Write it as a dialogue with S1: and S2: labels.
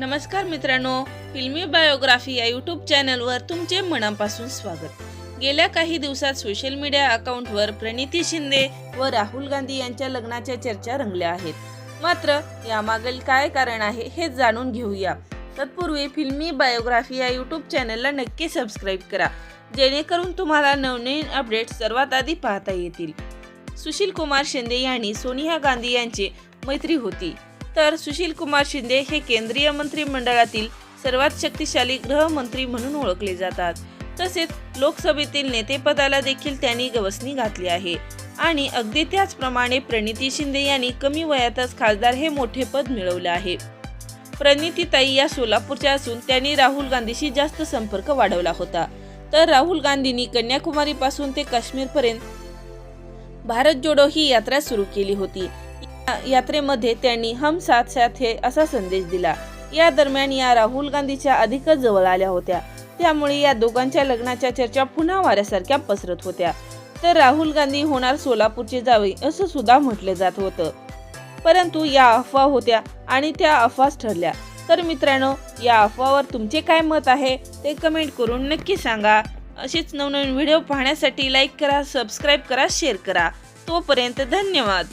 S1: नमस्कार मित्रांनो फिल्मी बायोग्राफी या यूट्यूब चॅनलवर तुमचे मनापासून स्वागत. गेल्या काही दिवसात सोशल मीडिया अकाउंटवर प्रणिती शिंदे व राहुल गांधी यांच्या लग्नाच्या चर्चा रंगल्या आहेत. मात्र यामागील काय कारण आहे हे जाणून घेऊया. तत्पूर्वी फिल्मी बायोग्राफी या यूट्यूब चॅनलला नक्की सबस्क्राईब करा जेणेकरून तुम्हाला नवनवीन अपडेट्स सर्वात आधी पाहता येतील. सुशील कुमार शिंदे यांनी सोनिया गांधी यांची मैत्री होती. तर सुशील कुमार शिंदे हे केंद्रीय मंत्रिमंडळातील सर्वात शक्तिशाली गृहमंत्री म्हणून ओळखले जातात. तसेच लोकसभेतील नेतेपदाला देखील त्यांनी गवसणी घातली आहे. आणि अगदी त्याचप्रमाणे प्रणिती शिंदे यांनी कमी वयातच खासदार हे मोठे पद मिळवले आहे. प्रणिती ताई या सोलापूरच्या असून त्यांनी राहुल गांधीशी जास्त संपर्क वाढवला होता. तर राहुल गांधींनी कन्याकुमारीपासून ते काश्मीरपर्यंत भारत जोडो ही यात्रा सुरू केली होती. यात्रेमध्ये त्यांनी हम साथ साथ हे असा संदेश दिला. या दरम्यान या राहुल गांधीच्या अधिकच जवळ आल्या होत्या. त्यामुळे या दोघांच्या लग्नाच्या चर्चा पुन्हा वाऱ्यासारख्या पसरत होत्या. तर राहुल गांधी होणार सोलापूरचे जावे असं सुद्धा म्हटलं जात होतं. परंतु या अफवा होत्या आणि त्या अफवाच ठरल्या. तर मित्रांनो या अफवावर तुमचे काय मत आहे ते कमेंट करून नक्की सांगा. असेच नवनवीन व्हिडिओ पाहण्यासाठी लाईक करा सबस्क्राईब करा शेअर करा. तोपर्यंत धन्यवाद.